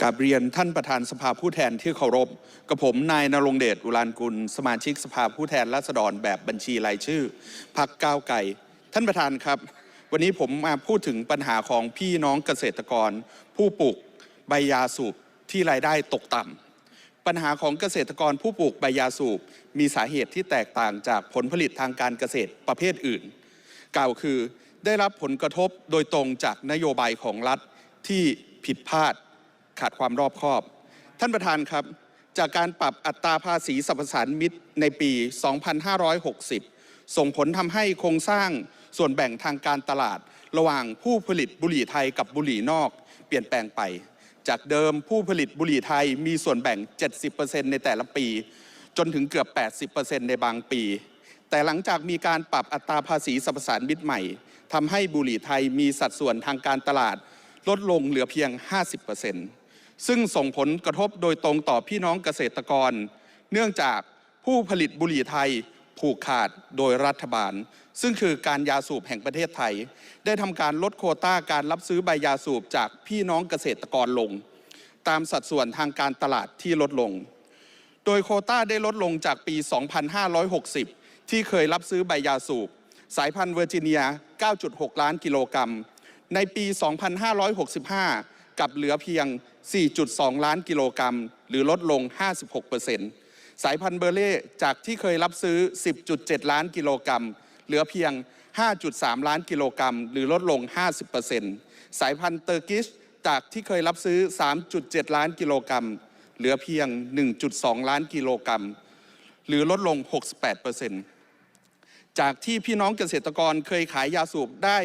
กราบเรียนท่านประธานสภาผู้แทนที่เคารพกับผมนายนรงเดชอุรานกุล สมาชิกสภาผู้แทนราษฎรแบบบัญชีรายชื่อพักก้าวไก่ท่านประธานครับ วันนี้ผมมาพูดถึงปัญหาของพี่น้องเกษตรกร ผู้ปลูกใบยาสูบที่รายได้ตกต่ำปัญหาของเกษตรกรผู้ปลูกใบยาสูบมีสาเหตุที่แตกต่างจากผลผลิตทางการเกษตรประเภทอื่น กล่าวคือ ได้รับผลกระทบโดยตรงจากนโยบายของรัฐที่ผิดพลาดขาดความรอบคอบ ท่านประธานครับ จากการปรับอัตราภาษีสรรพสานมิตรในปี 2560 ส่งผลทำให้โครงสร้างส่วนแบ่งทางการตลาด ระหว่างผู้ผลิตบุหรี่ไทยกับบุหรี่นอก เปลี่ยนแปลงไป จากเดิมผู้ผลิตบุหรี่ไทยมีส่วนแบ่ง 70%ในแต่ละปี จนถึงเกือบ 80%ในบางปี แต่หลังจากมีการปรับอัตราภาษีสรรพสานมิตรใหม่ ทำให้บุหรี่ไทยมีสัดส่วนทางการตลาดลดลงเหลือเพียง 50%ซึ่งส่งผลกระทบโดยตรงต่อพี่น้องเกษตรกร เนื่องจากผู้ผลิตบุหรี่ไทยผูกขาดโดยรัฐบาล ซึ่งคือการยาสูบแห่งประเทศไทย ได้ทำการลดโควต้าการรับซื้อใบยาสูบจากพี่น้องเกษตรกรลง ตามสัดส่วนทางการตลาดที่ลดลง โดยโคต้าได้ลดลงจากปี 2560 ที่เคยรับซื้อใบยาสูบ สายพันธุ์เวอร์จิเนีย 9.6 ล้านกิโลกรัม ในปี 2565 กับเหลือเพียง 4.2 ล้านกิโลกรัม หรือลดลง 56%สายพันธุ์เบอร์เล่จากที่เคยรับซื้อ 10.7 ล้านกิโลกรัม เหลือเพียง 5.3 ล้านกิโลกรัม หรือลดลง 50%สายพันธุ์เตอร์กิชจากที่เคยรับซื้อ 3.7 ล้านกิโลกรัม เหลือเพียง 1.2 ล้านกิโลกรัม หรือลดลง 68% จากที่พี่น้องเกษตรกรเคยขายยาสูบได้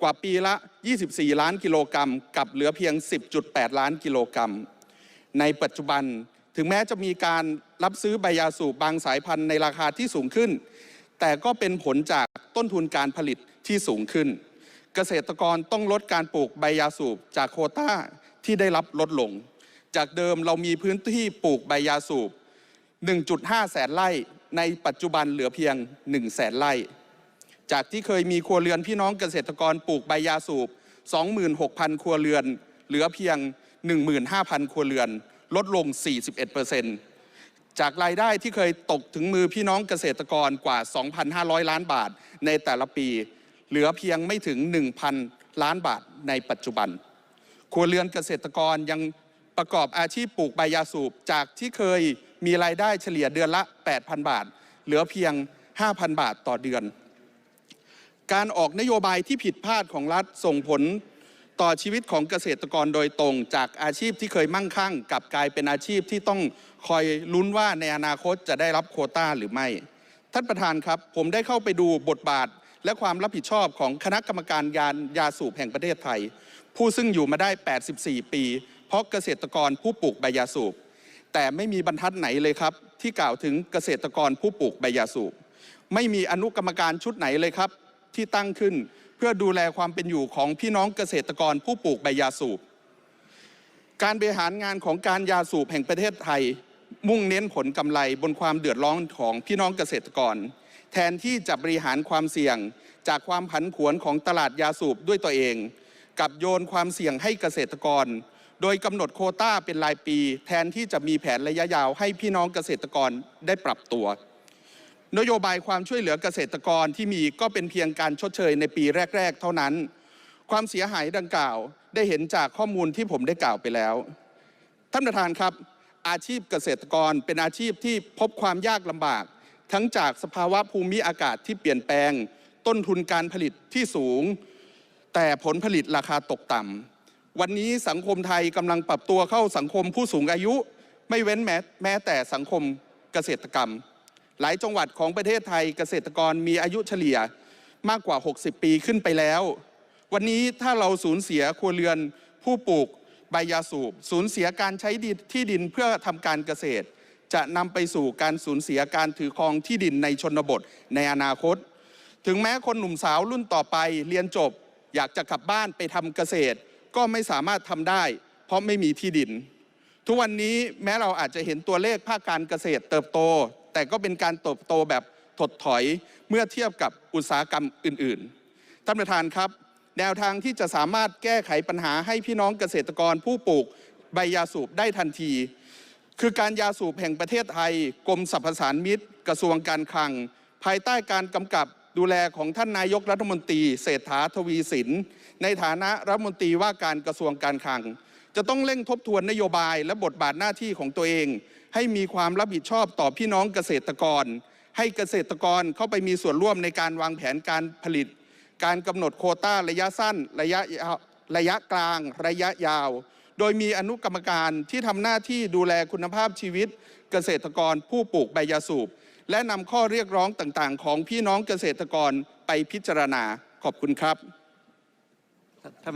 กว่าปีละ 24 ล้านกิโลกรัมกับเหลือเพียง 10.8 ล้านกิโลกรัม ในปัจจุบันถึงแม้จะมีการรับซื้อใบยาสูบบางสายพันธุ์ในราคาที่สูงขึ้น แต่ก็เป็นผลจากต้นทุนการผลิตที่สูงขึ้น เกษตรกรต้องลดการปลูกใบยาสูบจากโคต้าที่ได้รับลดลง จากเดิมเรามีพื้นที่ปลูกใบยาสูบ 1.5 แสนไร่ ในปัจจุบันเหลือเพียง1แสนไร่ จากที่เคยมีครัวเรือนพี่น้องเกษตรกรปลูกใบยาสูบ 26,000 ครัวเรือน เหลือเพียง 15,000 ครัวเรือน ลดลง 41%จากรายได้ที่เคยตกถึงมือพี่น้องเกษตรกรกว่า 2,500 ล้านบาทในแต่ละปี เหลือเพียงไม่ถึง 1,000 ล้านบาทในปัจจุบัน ครัวเรือนเกษตรกรยังประกอบอาชีพปลูกใบยาสูบจากที่เคย มีรายได้เฉลี่ยเดือนละ 8,000 บาท เหลือเพียง 5,000 บาทต่อเดือน การออกนโยบายที่ผิดพลาดของรัฐส่งผลต่อชีวิตของเกษตรกรโดยตรง จากอาชีพที่เคยมั่งคั่งกลับกลายเป็นอาชีพที่ต้องคอยลุ้นว่าในอนาคตจะได้รับโคต้าหรือไม่ ท่านประธานครับ ผมได้เข้าไปดูบทบาท และความรับผิดชอบของคณะกรรมการยานยาสูบแห่งประเทศไทย ผู้ซึ่งอยู่มาได้ 84 ปี เพราะเกษตรกรผู้ปลูกใบยาสูบ แต่ไม่มีบรรทัดไหนเลยครับ ที่กล่าวถึงเกษตรกรผู้ปลูกใบยาสูบไม่มีอนุกรรมการชุดไหนเลยครับ ที่ตั้งขึ้นเพื่อดูแลความเป็นอยู่ของพี่น้องเกษตรกรผู้ปลูกใบยาสูบ การบริหารงานของการยาสูบแห่งประเทศไทย มุ่งเน้นผลกำไรบนความเดือดร้อนของพี่น้องเกษตรกร แทนที่จะบริหารความเสี่ยงจากความผันผวนของตลาดยาสูบด้วยตัวเอง กับโยนความเสี่ยงให้เกษตรกร โดยกำหนดโคต้าเป็นรายปี แทนที่จะมีแผนระยะยาวให้พี่น้องเกษตรกรได้ปรับตัว นโยบายความช่วยเหลือเกษตรกรที่มีก็เป็นเพียงการชดเชยในปีแรก ๆ เท่านั้น ความเสียหายดังกล่าวได้เห็นจากข้อมูลที่ผมได้กล่าวไปแล้ว ท่านประธานครับ อาชีพเกษตรกรเป็นอาชีพที่พบความยากลำบาก ทั้งจากสภาวะภูมิอากาศที่เปลี่ยนแปลง ต้นทุนการผลิตที่สูง แต่ผลผลิตราคาตกต่ำ วันนี้สังคมไทยกำลังปรับตัวเข้าสังคมผู้สูงอายุ ไม่เว้นแม้แม้แต่สังคมเกษตรกรรม หลายจังหวัดของประเทศไทยเกษตรกรมีอายุเฉลี่ยมากกว่า 60 ปีขึ้นไปแล้ว วันนี้ถ้าเราสูญเสียครัวเรือนผู้ปลูกใบยาสูบสูญเสียการใช้ที่ดินเพื่อทำการเกษตร จะนำไปสู่การสูญเสียการถือครองที่ดินในชนบทในอนาคต ถึงแม้คนหนุ่มสาวรุ่นต่อไปเรียนจบ อยากจะกลับบ้านไปทำเกษตร ก็ไม่สามารถทำได้ เพราะไม่มีที่ดิน ทุกวันนี้แม้เราอาจจะเห็นตัวเลขภาคการเกษตรเติบโต แต่ก็เป็นการเติบโตแบบถดถอยเมื่อเทียบกับอุตสาหกรรมอื่นๆท่านประธานครับ แนวทางที่จะสามารถแก้ไขปัญหาให้พี่น้องเกษตรกรผู้ปลูกใบยาสูบได้ทันที คือการยาสูบแห่งประเทศไทย กรมสรรพสานมิตร กระทรวงการคลัง ภายใต้การกำกับ ดูแลของท่านนายกรัฐมนตรีเศรษฐาทวีสิน ในฐานะรัฐมนตรีว่าการกระทรวงการคลัง จะต้องเร่งทบทวนนโยบายและบทบาทหน้าที่ของตัวเอง ให้มีความรับผิดชอบต่อพี่น้องเกษตรกร ให้เกษตรกรเข้าไปมีส่วนร่วมในการวางแผนการผลิต การกำหนดโคต้าระยะสั้น ระยะระยะกลาง ระยะยาว โดยมีอนุกรรมการที่ทำหน้าที่ดูแลคุณภาพชีวิต เกษตรกรผู้ปลูกใบยาสูบ และนำข้อเรียกร้องต่างๆ ของพี่น้องเกษตรกรไปพิจารณาขอบคุณครับ